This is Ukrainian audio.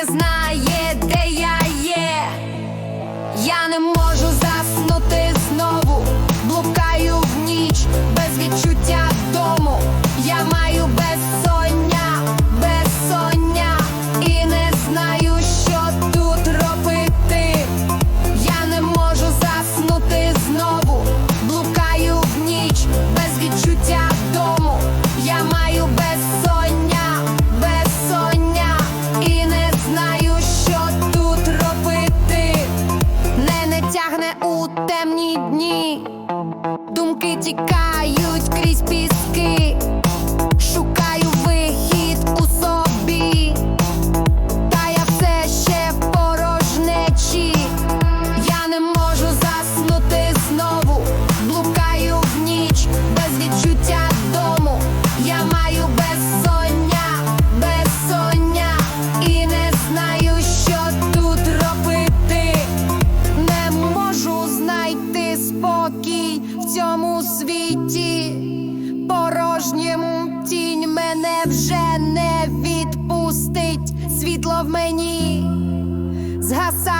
не знає. Думки тікають крізь піски, шукаю. світі, порожньому тінь мене вже не відпустить, світло в мені згасає.